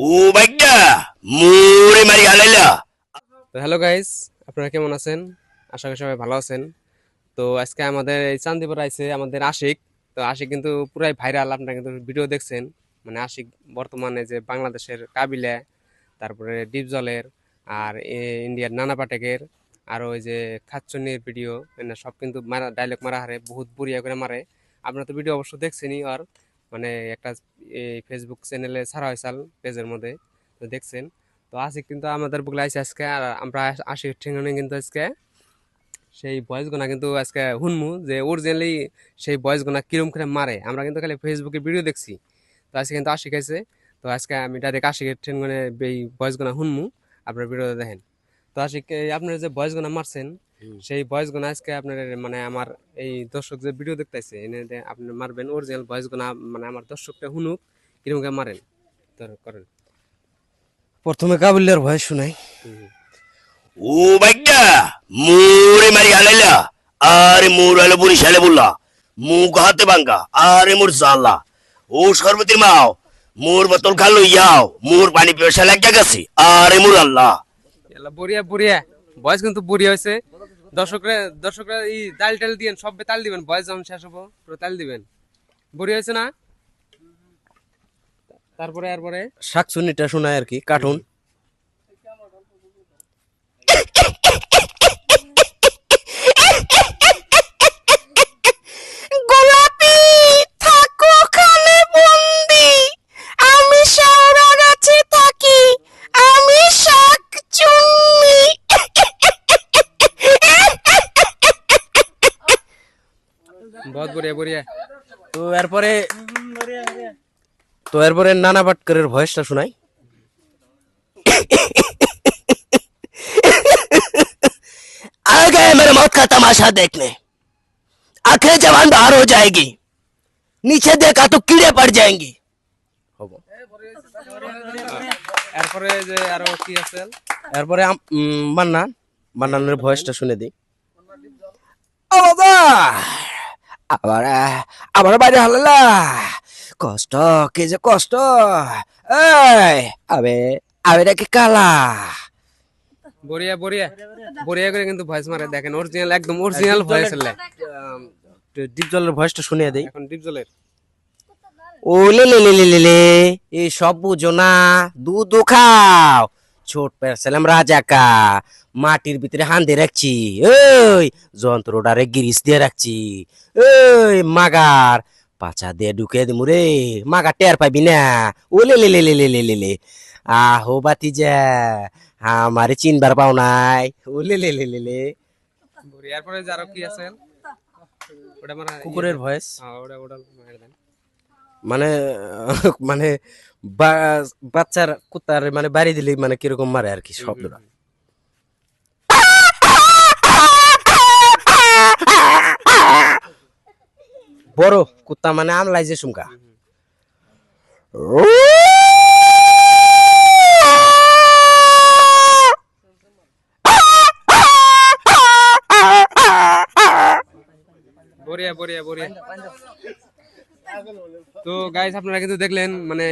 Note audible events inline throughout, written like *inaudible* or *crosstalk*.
ও hello guys, আপনারা কেমন আছেন? আশা করি সবাই ভালো আছেন। তো আজকে আমাদের এই চান্দিপুর আইছে আমাদের আশিক। তো আশিক কিন্তু পুরাই ভাইরাল, আপনারা কিন্তু ভিডিও দেখছেন। মানে আশিক বর্তমানে যে বাংলাদেশের কাবিলা, তারপরে ডিপজলের আর ইন্ডিয়ার নানা পাটেকের, আর ওই যে খাচ্চনির ভিডিও সব কিন্তু মারা ডায়লগ মারা হারে, বহুত বুড়িয়া করে মারে। আপনারা তো ভিডিও অবশ্য দেখছেনই, আর মানে একটা এই ফেসবুক চ্যানেলে ছাড়া হয়েছিল পেজের মধ্যে, তো দেখছেন। তো আশিক কিন্তু আমাদের বুকলে আইসে আজকে, আর আমরা আশিক ঠিকানে কিন্তু আজকে সেই বয়স গোনা কিন্তু আজকে শুনমু যে অরিজিনালি সেই বয়স গোনা কিরম করে মারে। আমরা কিন্তু খালি ফেসবুকে ভিডিও দেখছি। তো আজকে কিন্তু আশিক আছে তো আজকে আমি ডাইরেক্ট আশিকের ট্রেনগনে এই বয়স গোনা শুনমু আপনার ভিডিওতে দেখেন। তো আশিক আপনার যে বয়স গোনা মারছেন সেই বয়স গোনা আজকে আপনার মানে আমার এই দর্শক যে ভিডিও দেখতেছে এনে আপনি মারবেন অরিজিনাল বয়স গোনা মানে আমার দর্শকটা শুনুক কিরম মারেন। করেন। প্রথমে কাবিলের ভয় শুনাই। ও বাইকটা মুড়ে মারি হালাইলা আরে মুর হলো বরিশালে বললা মুখ হাতে ভাঙ্গা আরে মোর জালা ও সর্বতির মাও মোর বোতল খালো ইয়াও মোর পানি পিপাসা লাগা গেছে আরে মোর আল্লাহ। এলা বড়িয়া বড়িয়া বয়স কিন্তু বড়িয়া হয়েছে দর্শকরা দর্শকরা এই তাল টাল দিবেন সব তাল দিবেন, বয়স যখন শেষ হব, পুরো তাল দিবেন। বড়ি হয়েছে না? তারপরে এরপরে শাকচুনিটা শোনায় আর কি, কার্টুন। বহুত বড়িয়া বড়িয়া তো এরপরে তো এরপরে নানা পাটকরের ভয়েসটা শোনাই आ गए मेरे मौत का तमाशा देखने आंखें जवान बाहर हो जाएगी नीचे देखा तो कीड़े पड़ जाएंगी হব এরপরে যে আরো কি আছে এরপরে আম- উম, মান্নান মান্নানের ভয়েসটা শুনে দিই ও বাবা আবার আবার বাইরে হালালা। কষ্ট কি যে কষ্ট। এই আবে আবে নাকি কালা? বড়িয়া বড়িয়া বড়িয়া করে কিন্তু ভয়েস মারে দেখেন অরিজিনাল একদম অরিজিনাল ভয়েস হলে ডিপ জলের ভয়েসটা শুনিয়ে দেই। এখন ডিপজলের ও লে লে লে লে লে লে এই সব বুঝো না দুধ খাও। ছোট পেয়েছিলাম রাজাকা মাটির ভিতরে হান্দে রাখছি। ওই যন্ত্রটারে গিরিস দিয়ে রাখছি। ওই মাগার পাচা দিয়ে ঢুকে দিমু রে। মাগা টের পাবি না। ও লে লে লে লে লে লে লে লে। আহো বাতি যা আমারে চিনবার পাও নাই। ও লে লে লে লে লে। এরপরে যে আরও কি আছে? *laughs* ওটা মারা কুকুরের ভয়েস। হ্যাঁ ওটা ওটা মারা দেন। মানে *laughs* মানে বাচ্চার কুত্তার মানে বাড়ি দিলে মানে কীরকম মারে আর কি শব্দটা। বড় কুত্তা মানে আমলাই যে সুমকা। বড়িয়া বড়িয়া বড়িয়া। তো গাইজ আপনারা কিন্তু দেখলেন মানে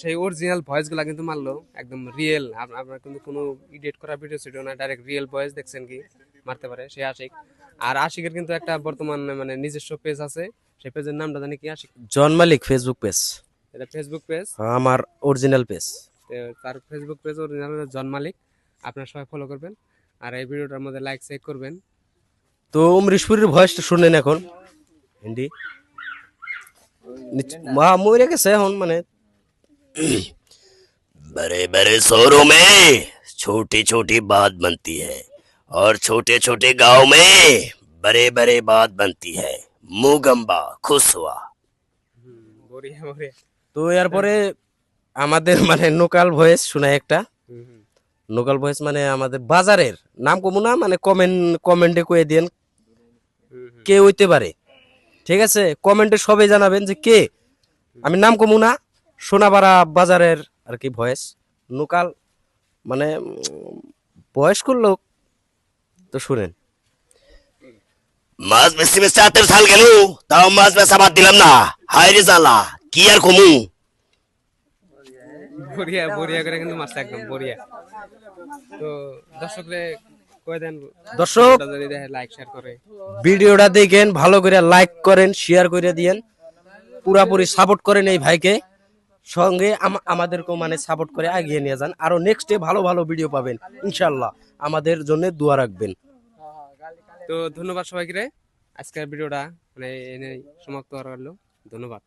সেই অরিজিনাল ভয়েসগুলা কিন্তু মারলো একদম রিয়েল আপনার কিন্তু কোনো এডিট করা ভিডিও ছিল না ডাইরেক্ট রিয়েল ভয়েস দেখছেন কি মারতে পারে সে আশিক। আর আশিকের কিন্তু একটা বর্তমান মানে নিজস্ব পেজ আছে সেই পেজের নামটা জানি কি আশিক? জন মালিক ফেসবুক পেজ এটা ফেসবুক পেজ আমার অরিজিনাল পেজ তার Facebook page original John Malik. আপনারা সবাই ফলো করবেন। আর এই ভিডিওটার মধ্যে লাইক চেক করবেন। তো অমরিশপুরের ভয়েসটা শুনেন এখন? হিন্দি? নিচ- মা মরে গেছে এখন মানে बड़े बड़े शहरों में छोटी छोटी बात बनती है और छोटे छोटे गांव में बड़े बड़े बात बनती है मुगम्बा खुश हुआ বড়িয়া বড়িয়া তো এরপরে আমাদের মানে লোকাল ভয়েস শোনায় একটা হুম, হুম। লোকাল ভয়েস মানে আমাদের বাজারের নাম কমু না মানে কমেন্ট কমেন্টে কয়ে দেন হুম, হুম। কে হইতে পারে ঠিক আছে? কমেন্টে সবাই জানাবেন যে কে? আমি নাম কমু না। সোনাপাড়া বাজারের আর কি ভয়েস। লোকাল মানে বয়স্ক লোক তো শুনেন। মাছ বেশি বেশি আতের সাল গেল তাও মাছ বেচা বাদ দিলাম না। হায় রে জালা কি আর কমু? বরিয়া বরিয়া করে কিন্তু মারছে একদম বরিয়া তো দর্শকরে দর্শক ভিডিওটা দেখেন ভালো করে লাইক করেন শেয়ার করে দিয়েন। পুরাপুরি সাপোর্ট করেন এই ভাইকে। সঙ্গে আমাদেরকেও মানে সাপোর্ট করে এগিয়ে নিয়ে যান। আরও নেক্সটে ভালো ভালো ভিডিও পাবেন ইনশাল্লাহ আমাদের জন্য দোয়া রাখবেন। তো ধন্যবাদ সবাইকে আজকের ভিডিওটা মানে এনে সমাপ্ত করা হলো ধন্যবাদ।